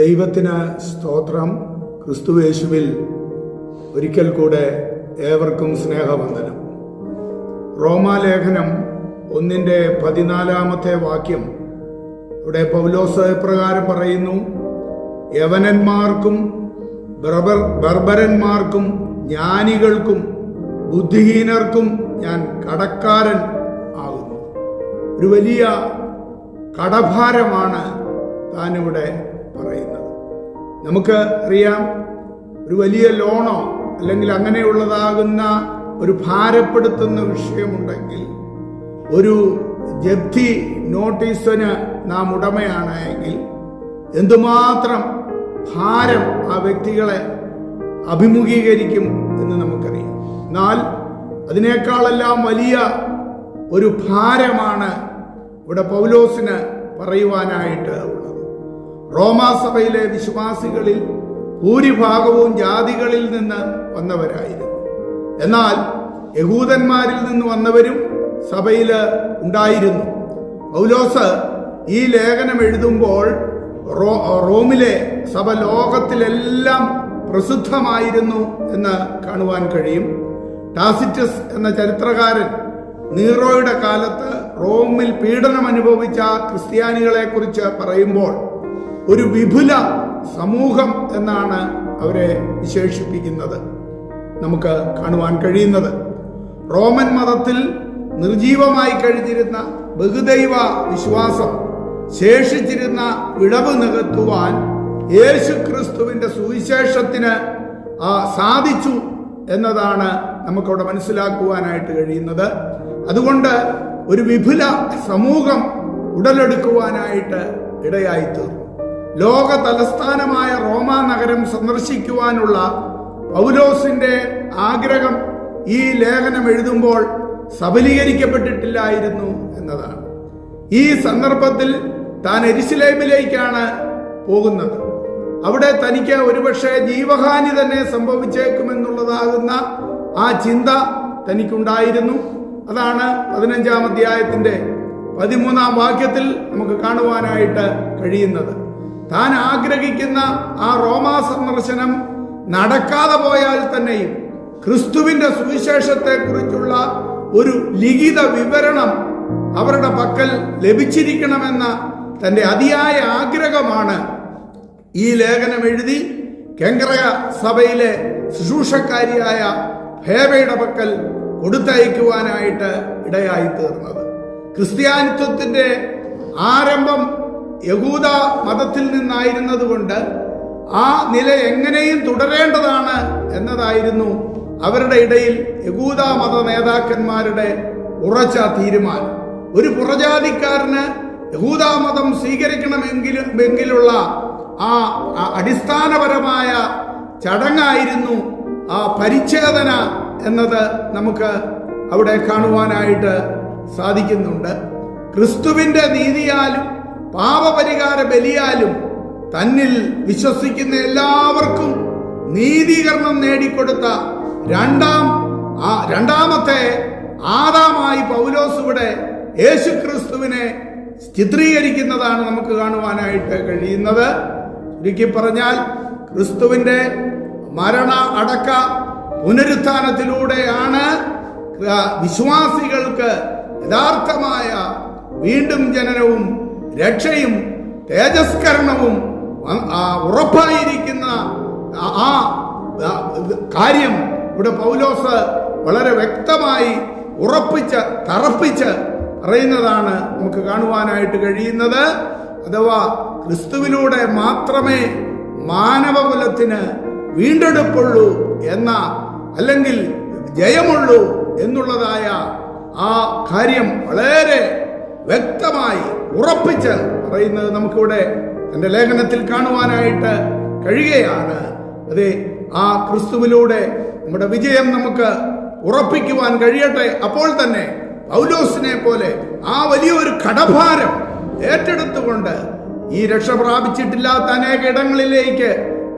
ദൈവത്തിന് സ്തോത്രം. ക്രിസ്തുവേശുവിൽ ഒരിക്കൽ കൂടെ ഏവർക്കും സ്നേഹവന്ദനം. റോമാലേഖനം ഒന്നിന്റെ പതിനാലാമത്തെ വാക്യം. ഇവിടെ പൗലോസ് പ്രകാരം പറയുന്നു യവനന്മാർക്കും ബർബരന്മാർക്കും ജ്ഞാനികൾക്കും ബുദ്ധിഹീനർക്കും ഞാൻ കടക്കാരൻ ആകുന്നു. ഒരു വലിയ കടഭാരമാണ് താനിവിടെ പറയുന്നത്. നമുക്ക് അറിയാം ഒരു വലിയ ലോണോ അല്ലെങ്കിൽ അങ്ങനെയുള്ളതാകുന്ന ഒരു ഭാരപ്പെടുത്തുന്ന വിഷയമുണ്ടെങ്കിൽ ഒരു ജപ്തി നോട്ടീസിന് നാം ഉടമയാണ് എങ്കിൽ എന്തുമാത്രം ഭാരം ആ വ്യക്തികളെ അഭിമുഖീകരിക്കും എന്ന് നമുക്കറിയാം. എന്നാൽ അതിനേക്കാളെല്ലാം വലിയ ഒരു ഭാരമാണ് ഇവിടെ പൗലോസിന് പറയുവാനായിട്ട് റോമാസഭയിലെ വിശ്വാസികളിൽ ഭൂരിഭാഗവും ജാതികളിൽ നിന്ന് വന്നവരായിരുന്നു. എന്നാൽ യഹൂദന്മാരിൽ നിന്ന് വന്നവരും സഭയിൽ ഉണ്ടായിരുന്നു. പൗലോസ് ഈ ലേഖനം എഴുതുമ്പോൾ റോ റോമിലെ സഭ ലോകത്തിലെല്ലാം പ്രസിദ്ധമായിരുന്നു എന്ന് കാണുവാൻ കഴിയും. ടാസിറ്റസ് എന്ന ചരിത്രകാരൻ നീറോയുടെ കാലത്ത് റോമിൽ പീഡനം അനുഭവിച്ച ക്രിസ്ത്യാനികളെക്കുറിച്ച് പറയുമ്പോൾ ഒരു വിപുല സമൂഹം എന്നാണ് അവരെ വിശേഷിപ്പിക്കുന്നത്. നമുക്ക് കാണുവാൻ കഴിയുന്നത്. റോമൻ മതത്തിൽ നിർജീവമായി കഴിഞ്ഞിരുന്ന ബഹുദൈവ വിശ്വാസം ശേഷിച്ചിരുന്ന വിളവ് നികത്തുവാൻ യേശു ക്രിസ്തുവിന്റെ സുവിശേഷത്തിന് ആ സാധിച്ചു എന്നതാണ് നമുക്കവിടെ മനസ്സിലാക്കുവാനായിട്ട് കഴിയുന്നത്. അതുകൊണ്ട് ഒരു വിപുല സമൂഹം ഉടലെടുക്കുവാനായിട്ട് ഇടയായി തീർന്നു ലോക തലസ്ഥാനമായ റോമ നഗരം സന്ദർശിക്കുവാനുള്ള പൗലോസിന്റെ ആഗ്രഹം ഈ ലേഖനം എഴുതുമ്പോൾ സബലീകരിക്കപ്പെട്ടിട്ടില്ലായിരുന്നു എന്നതാണ്. ഈ സന്ദർഭത്തിൽ താൻ എരിശിലേമിലേക്കാണ് പോകുന്നത്. അവിടെ തനിക്ക് ഒരുപക്ഷെ ജീവഹാനി തന്നെ സംഭവിച്ചേക്കുമെന്നുള്ളതാകുന്ന ആ ചിന്ത തനിക്കുണ്ടായിരുന്നു. അതാണ് പതിനഞ്ചാം അധ്യായത്തിന്റെ പതിമൂന്നാം വാക്യത്തിൽ നമുക്ക് കാണുവാനായിട്ട് കഴിയുന്നത്. താൻ ആഗ്രഹിക്കുന്ന ആ റോമാ സന്ദർശനം നടക്കാതെ പോയാൽ തന്നെയും ക്രിസ്തുവിന്റെ സുവിശേഷത്തെക്കുറിച്ചുള്ള ഒരു ലിഖിത വിവരണം അവരുടെ പക്കൽ ലഭിച്ചിരിക്കണമെന്ന തന്റെ അതിയായ ആഗ്രഹമാണ് ഈ ലേഖനം എഴുതി കെങ്കറയ സഭയിലെ ശുശ്രൂഷക്കാരിയായ ഹേബയുടെ പക്കൽ കൊടുത്തയക്കുവാനായിട്ട് ഇടയായി തീർന്നത് ക്രിസ്ത്യാനിത്വത്തിന്റെ ആരംഭം യഹൂദ മതത്തിൽ നിന്നായിരുന്നതുകൊണ്ട് ആ നില എങ്ങനെയും തുടരേണ്ടതാണ് എന്നതായിരുന്നു അവരുടെ ഇടയിൽ യഹൂദ മത നേതാക്കന്മാരുടെ ഉറച്ച തീരുമാനം. ഒരു പുറജാതിക്കാരന് യഹൂദ മതം സ്വീകരിക്കണമെങ്കിൽ എങ്കിലുള്ള ആ അടിസ്ഥാനപരമായ ചടങ്ങായിരുന്നു ആ പരിച്ഛേദന എന്നത് നമുക്ക് അവിടെ കാണുവാനായിട്ട് സാധിക്കുന്നുണ്ട്. ക്രിസ്തുവിന്റെ നീതിയാലും പാപപരിഹാര ബലിയാലും തന്നിൽ വിശ്വസിക്കുന്ന എല്ലാവർക്കും നീതീകരണം നേടിക്കൊടുത്ത രണ്ടാം രണ്ടാമത്തെ ആദാമായി പൗലോസ് ഇവിടെ യേശു ക്രിസ്തുവിനെ ചിത്രീകരിക്കുന്നതാണ് നമുക്ക് കാണുവാനായിട്ട് കഴിയുന്നത്. ചുരുക്കി പറഞ്ഞാൽ ക്രിസ്തുവിന്റെ മരണ അടക്ക പുനരുത്ഥാനത്തിലൂടെയാണ് വിശ്വാസികൾക്ക് യഥാർത്ഥമായ വീണ്ടും ജനനവും രക്ഷയും തേജസ്കരണവും ഉറപ്പായിരിക്കുന്ന ആ കാര്യം ഇവിടെ പൗലോസ് വളരെ വ്യക്തമായി ഉറപ്പിച്ച് തറപ്പിച്ച് പറയുന്നതാണ് നമുക്ക് കാണുവാനായിട്ട് കഴിയുന്നത്. അഥവാ ക്രിസ്തുവിലൂടെ മാത്രമേ മാനവകുലത്തിന് വീണ്ടെടുപ്പുള്ളൂ എന്ന അല്ലെങ്കിൽ ജയമുള്ളൂ എന്നുള്ളതായ ആ കാര്യം വളരെ വ്യക്തമായി ഉറപ്പിച്ച് പറയുന്നത് നമുക്കിവിടെ എന്റെ ലേഖനത്തിൽ കാണുവാനായിട്ട് കഴിയുകയാണ്. അതെ ആ ക്രിസ്തുവിലൂടെ നമ്മുടെ വിജയം നമുക്ക് ഉറപ്പിക്കുവാൻ കഴിയട്ടെ. അപ്പോൾ തന്നെ പൗലോസിനെ പോലെ ആ വലിയൊരു കടഭാരം ഏറ്റെടുത്തുകൊണ്ട് ഈ രക്ഷ പ്രാപിച്ചിട്ടില്ലാത്ത അനേക ഇടങ്ങളിലേക്ക്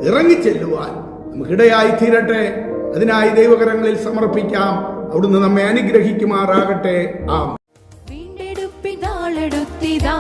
ഇറങ്ങിച്ചെല്ലുവാൻ നമുക്കിടയായി തീരട്ടെ. അതിനായി ദൈവകരങ്ങളിൽ സമർപ്പിക്കാം. അവിടുന്ന് നമ്മെ അനുഗ്രഹിക്കുമാറാകട്ടെ. ആം വീണ്ടെടുപ്പിനാളെടുത്തിതാ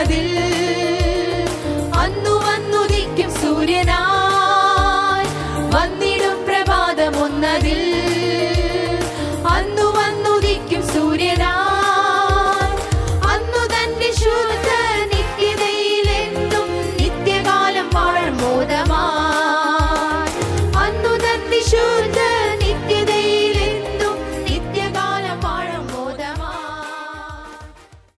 மனதில்